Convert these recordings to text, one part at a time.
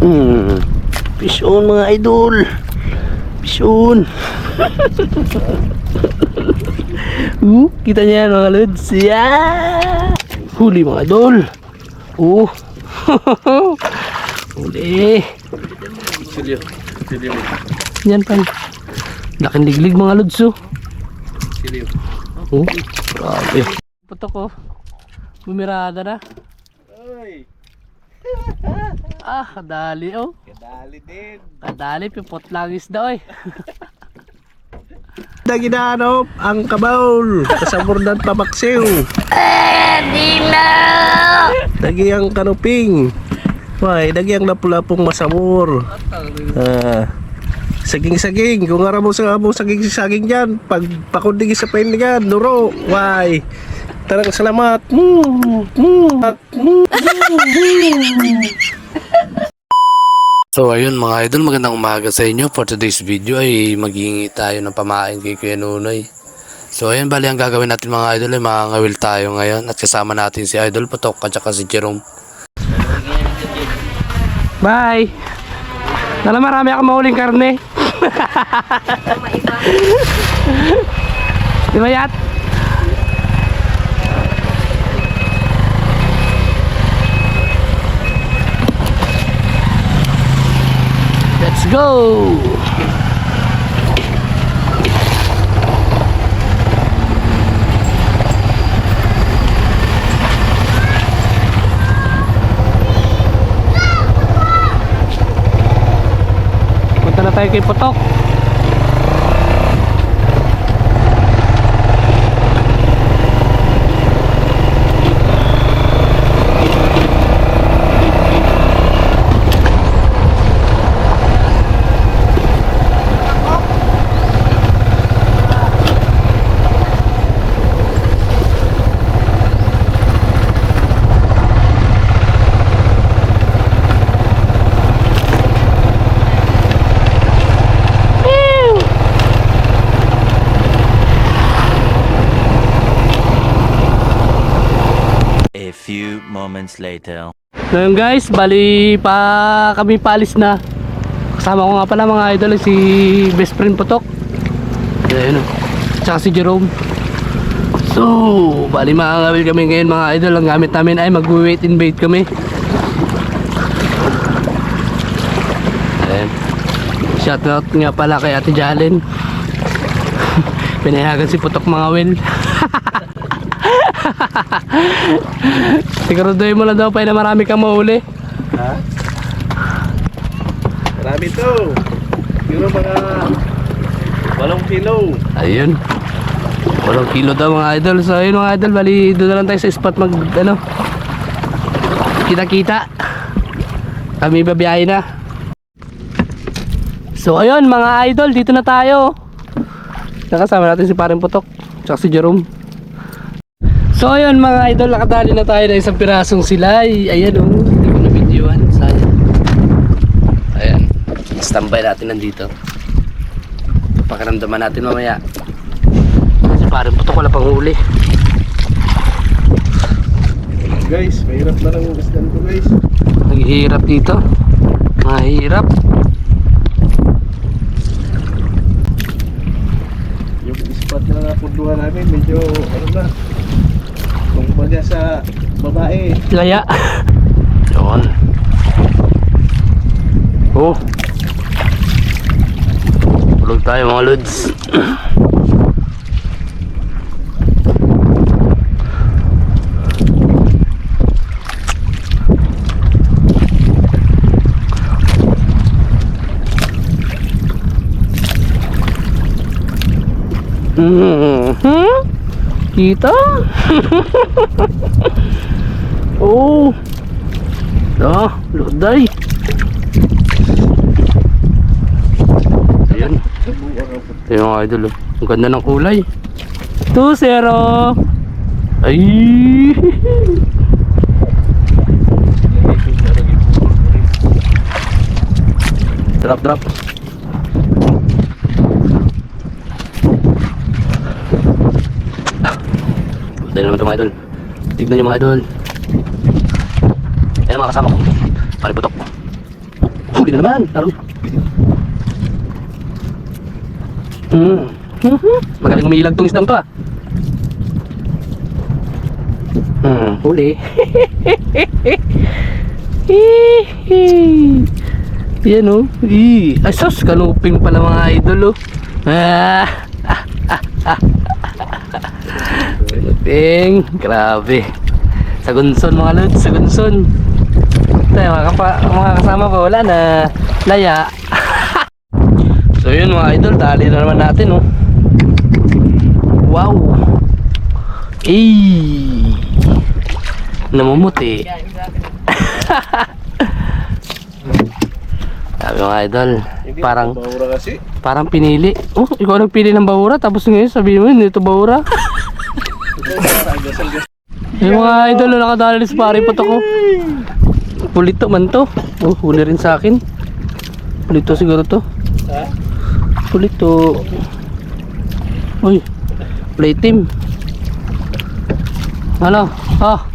Hmm. Fish on mga idol. Fish on. uh, kita niya yan mga lods. Yeah! Huli mga idol. Uh. Huli. Silyo. Silyo. Yan pa. Laking liglig mga lods oh. Silyo. Oh, grabe. Putok ko. Bumirada na. Ay! Ah, kadali oh. Kadali din. Kadali, pipot lang isda oy. Daginanop ang kabaul kasabordan pamaksiw. Dagi ang kanuping. Why, dagi ang lapulapong masamor. Ah. Saging-saging, kung ara mo sa mo saging-saging diyan, pag pakundig sa paindigan, nuro. Why? Tarang salamat. So ayun mga idol, magandang umaga sa inyo. For today's video ay maghingi tayo ng pamain kay Kuya Nunoy. So ayun, bali ang gagawin natin mga idol ay makangawil tayo ngayon at kasama natin si Idol Putok at saka si Jerome. Bye. Dala marami ako mahuling karne. Di ba yat? Let's go! Punta na tayo kay Potok. Moments later. Ngayon guys, bali pa kami paalis na. Kasama ko nga pala mga idol si best friend Potok. Ayun o. Tsaka si Jerome. So, bali makakawil kami ngayon mga idol. Ang gamit namin ay mag-wait and bait kami. Ayan. Shoutout nga pala kay Ate Jalen. Pinayagan si Potok mga wil. Siguraduhin mo lang daw pa na marami kang mahuli. Ha? Marami to. Siguro mga 8 kilo. Ayun. Walang kilo daw mga idol. So ayun mga idol, bali doon na lang tayo sa spot mag ano. Kita-kita. Kami babiyahe na. So ayun mga idol, dito na tayo. Nakasama natin si Paring Putok, tsaka si Jerome. So ayun mga idol, nakadali na tayo ng isang pirasong silay. Ayan oh, hindi ko na videoan. Sayang. Ayan. Standby natin nandito. Pakiramdaman natin mamaya. Kasi parang putok wala pang huli. Guys, mahirap na lang ang isdan ko guys. Naghihirap dito. Mahirap. Yung spot na napunduhan namin, medyo ano na. Kung baga sa babae. Laya. Yun. Oh. Tulog tayo mga lods. Mhm. Kita? oh. Ah, loday. Ayan. Ito yung idol. oh. Ang ganda ng kulay. 2-0. Ay. drop, drop. Dahil naman ito mga idol. Tignan nyo mga idol. Ayan mga kasama ko. Pariputok. Huli na naman. Hmm. Mhm. Magaling umilag tong isdang to ah. Hmm, huli. Yan oh. Ih, asos kanuping pala mga idol oh. Ah. Kanuping, grabe. Sagunson mga lods, sagunson. Tayo mga, kapa, mga kasama pa wala na laya. so yun mga idol, dali na naman natin oh. Wow. Eh. Namumuti. Sabi mga idol, parang Baura kasi. parang pinili. Oh, ikaw nagpili ng bawura tapos ngayon sabihin mo hindi ito bawura. Yung mga idol na nakadali sa pare po ko. Pulito man to. Oh, huli rin sa akin. Pulito siguro to. Pulito. Uy, play team. Ano? Ah,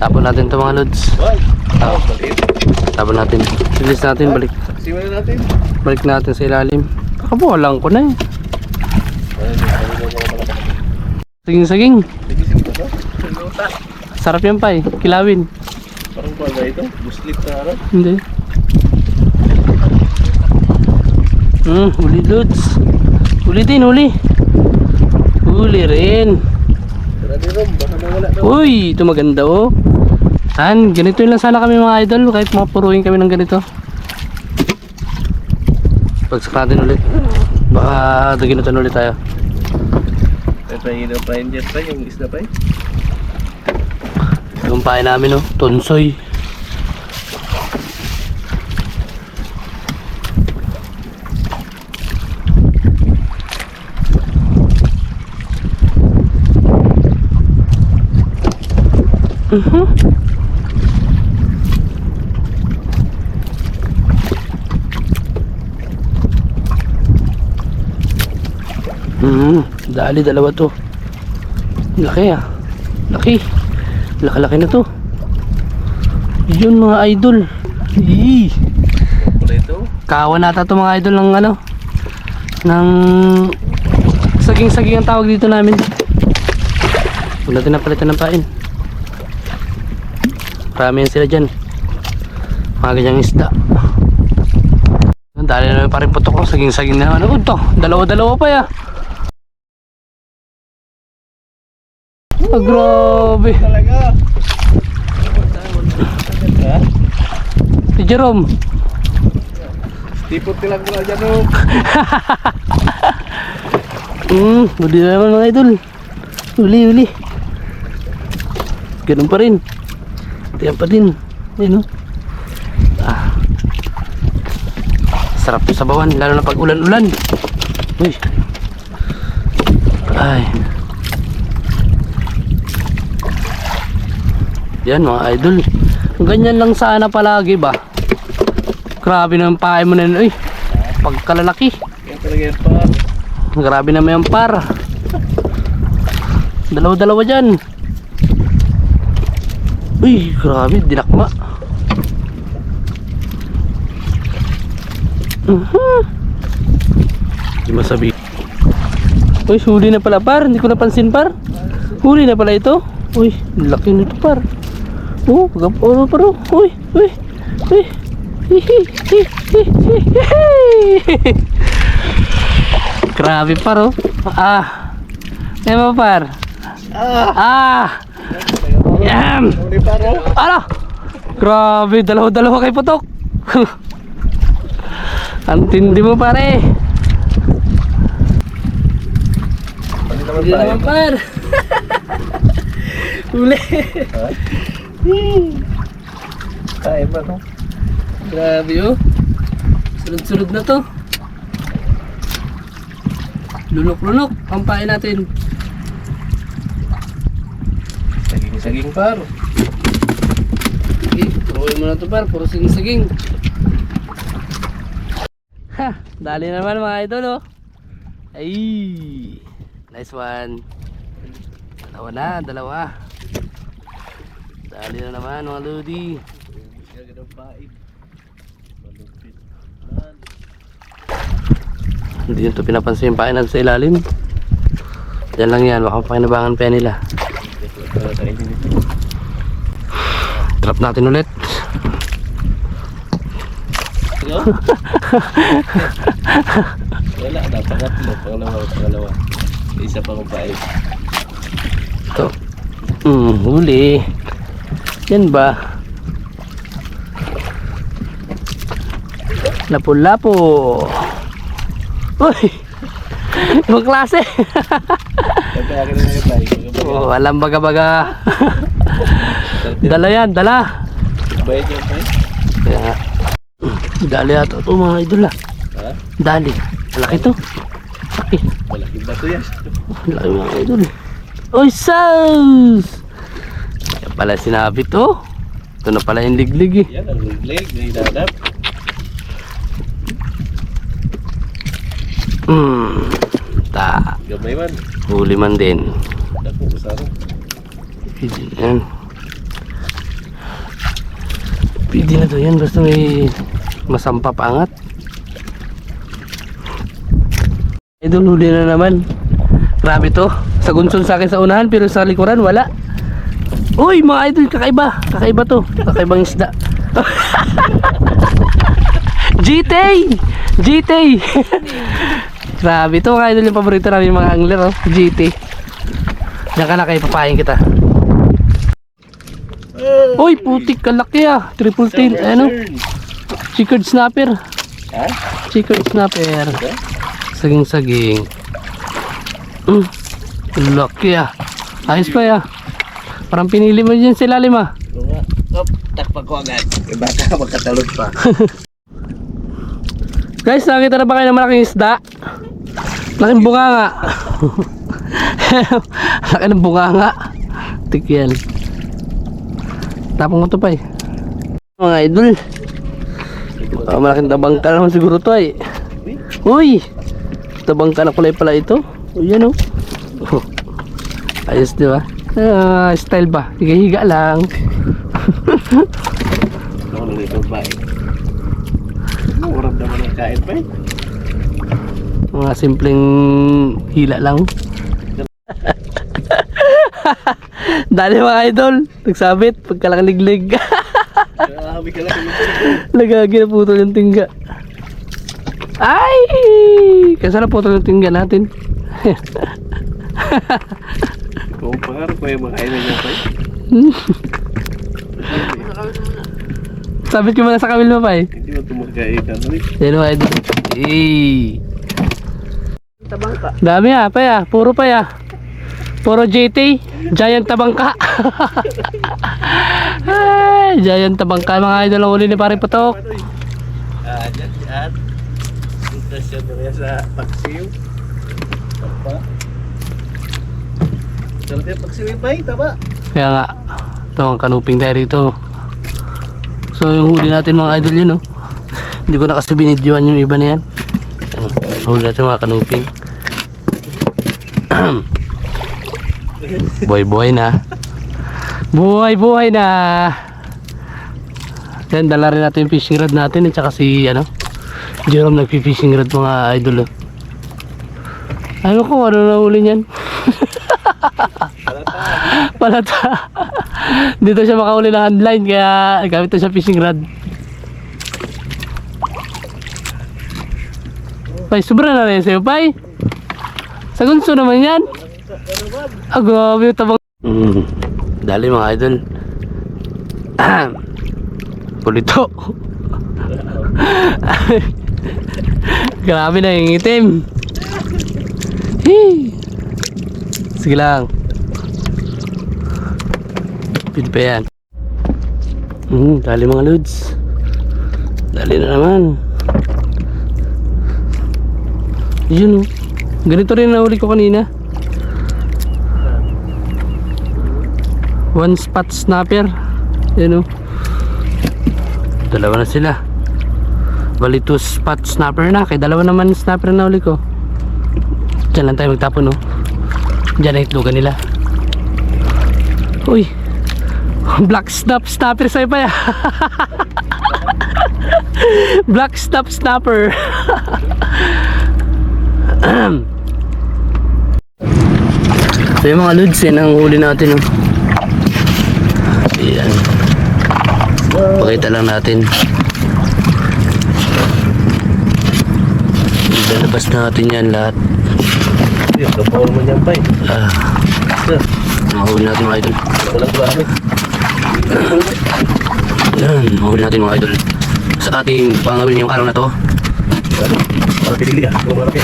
tapon natin to mga lods. Balit. tapon natin. Release natin, balik. Simulan natin. Balik natin sa ilalim. Nakabuhalang ko na eh. Saging saging. Tigisin mo to. Luta. Sarap yan pa eh. Kilawin. Parang kuha ba ito? Buslit na harap. Hindi. Hmm, huli lods. Huli din, huli. Huli rin. Uy, ito maganda oh. Han, ganito lang sana kami mga idol kahit mga puruin kami ng ganito. Pagsak natin ulit. Baka daginutan ulit tayo. May pahina pa yun dyan pa. Yung isda pa yun. Yung pain namin oh, tonsoy. Mhm. Mhm, dali dalawa to. Laki ah. Laki. Laki-laki na to. Yun mga idol. Ito. Kawan nata to mga idol ng ano. Ng saging-saging ang tawag dito namin. Huwag natin napalitan ng pain. Marami sila dyan. Mga ganyang isda. Dali na pa rin putok ko. Saging-saging na. Ano to? Dalawa-dalawa pa ya. Ah, grabe. Talaga. Si Jerome. Tipot nilang mula dyan oh. Hmm, huli na naman mga idol. Huli, huli. Ganun pa rin. Tiyan pa din. Ayun o. Ah. Sarap sa bawan, lalo na pag ulan-ulan. Uy. Ay. Yan mga idol. Ganyan lang sana palagi ba? Grabe naman pahay mo na yun. Uy. Pagkalalaki. Yan talaga pa. Grabe naman yung par. Dalawa-dalawa dyan. Uy, grabe, dinakma. Mhm. Hindi masabi. Uy, huli na pala par. Hindi ko napansin par. Huli na pala ito. Uy, laki nito par. Oh, pagkapuro paro. Uy, uy, uy. Hihihihihihihi. Grabe par oh. Ah. Eh mo par. Ah. Pa ro. Ano? Grabe, dalawa-dalawa kay putok. Ang tindi mo pare. Naman Hindi pa naman par. Huli. Kain ba no? Grabe oh. Sunod-sunod na to. Lunok-lunok. Pampain natin. Saging-saging par. Okay, turuin mo na to par. Puro siging-siging. Ha, dali naman mga idol oh. Ay, nice one. Dalawa na, dalawa. Dali na naman mga. Malupit. Hindi nyo ito pinapansin yung painan sa ilalim. Yan lang yan, baka pakinabangan pa nila. Trap natin ulit. Wala na, pangatlo, pangalawa, pangalawa. Isa pang pain. Ito. Hmm, huli. Yan ba? Lapo-lapo. Uy! Ibang klase. Oh, alam baga-baga. dala yan, dala. Bayad pain? Kaya nga. Dali ato ito mga idol ah. Ha? Dali. Malaki to. Laki. Malaking bato yan. Laki mga idol. Oy, sus! Pala sinabi to. Ito na pala yung liglig eh. Yan, ang leg, may dadap. Hmm. Ta. Gamay man. Huli man din. Dako, na yan. Pwede na to yan. Basta may masampa pangat. Idol, huli na naman. Grabe to. Sa gunson sa akin sa unahan pero sa likuran wala. Uy, mga idol, kakaiba. Kakaiba to. Kakaibang isda. GT! GT! Grabe to mga idol yung paborito namin mga angler oh. GT. Diyan ka na kayo papayin kita. Uy, putik kalaki ah. Triple tail. Ano? Chickered snapper. Ha? Chickered snapper. Saging saging. Mm. Laki ah. Ayos pa ah. Parang pinili mo dyan sa ilalim ah. Oo nga. Op, takpa ko agad. Eh, baka magkatalot pa. Guys, nakita na ba kayo ng malaking isda? Laking bunganga. Laki ng bunganga. Tik yan. Tapong mo to pa eh. Mga idol. Ah, malaking tabang ka naman siguro to eh. Uy! Tabang ka na kulay pala ito. O yan oh. Ayos di ba? Ah, style ba? Higa-higa lang. Ako na ito pa eh. Naman ang kain pa eh. Mga simpleng hila lang. Dali mga idol, nagsabit, pagkalakaliglig. Grabe ka lang. Lagagi na putol yung tingga. Ay! Kasi na putol yung tingga natin. Kung pangarap ko yung makain na niya pa. Sabit ko muna sa kamil mo pa eh. Hindi mo tumagkain ka na eh. Yan mga idol. Dami ah, pa ya. Puro pa ya. Puro JT. Giant tabangka. Ay, giant tabangka mga idol ang uli ni pare patok. Ah, dyan, dyan. Impresyon mo sa paksiw. Tapa. Talaga yung paksiw yung pa eh, taba. Kaya nga, ito ang kanuping tayo rito. So yung huli natin mga idol yun oh. Hindi ko na kasi binidyoan yung iba na yan. Huli natin mga kanuping. boy boy na. Buhay buhay na. Yan, dala rin natin yung fishing rod natin at saka si ano, Jerome nagpi-fishing rod mga idol oh. Ano ko, ano na huli niyan? Palata. Dito siya makahuli ng handline kaya gamit na siya fishing rod. Pay, sobra na rin sa'yo, Pay. Sa gunso naman yan. Ah, grabe yung tabang. Mm, dali mga idol. Pulito. grabe na yung itim. Sige lang. Pwede pa yan. Hmm, dali mga loads. Dali na naman. Yun oh. Ganito rin nahuli ko kanina. One spot snapper. Yan oh. Dalawa na sila. Bali two spot snapper na. Kaya dalawa naman snapper na huli ko. Diyan lang tayo magtapon oh. Diyan na itlogan nila. Uy. Black snap snapper sa'yo pa ya. Black snap snapper. so yung mga lods yan ang huli natin. Oh. Ayan. Pakita lang natin. Ilalabas natin yan lahat. Yung kapawal mo niyan pa eh. Ah, mahuli natin mga idol. Walang gamit. Yan, mahuli natin mga idol. Sa ating pangawin yung araw na to. Pili ah. Kung malaki.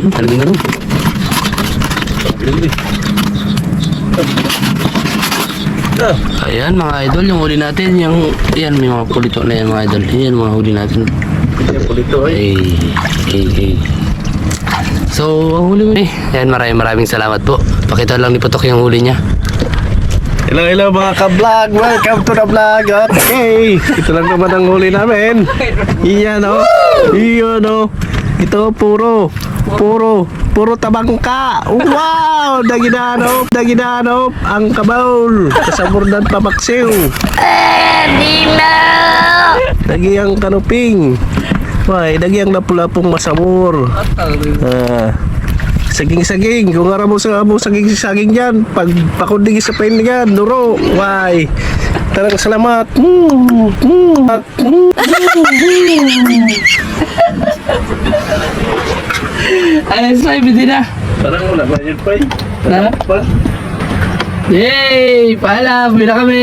Hmm, Talagang ganun. Ayan mga idol, yung huli natin, yung, yan may mga pulito na yan mga idol. Yan mga huli natin. yan po dito eh. Ay, ay, ay. So, ang huli mo eh. Ayan, maraming maraming salamat po. Pakita lang ni Putok yung huli niya. Hello, hello mga ka-vlog! Welcome to the vlog! Okay! Ito lang naman ang huli namin. Iyan o. Iyan o. Ito puro. Puro. Puro tabangka. Wow! Daginanop. Daginanop. Ang kabaul. Kasaburdan pamaksiw. Dagi ang kanuping. Why, dagi ang lapulapong masamur. Ah. Saging-saging, kung mo sa mo saging-saging yan, pag pakundig sa pain yan, duro, why? Tarang salamat. Mm, mm, mm. Ayan, so, ibigay na. Parang wala ba yun pa Ha? Pa? Yay! Paalam! Bila kami!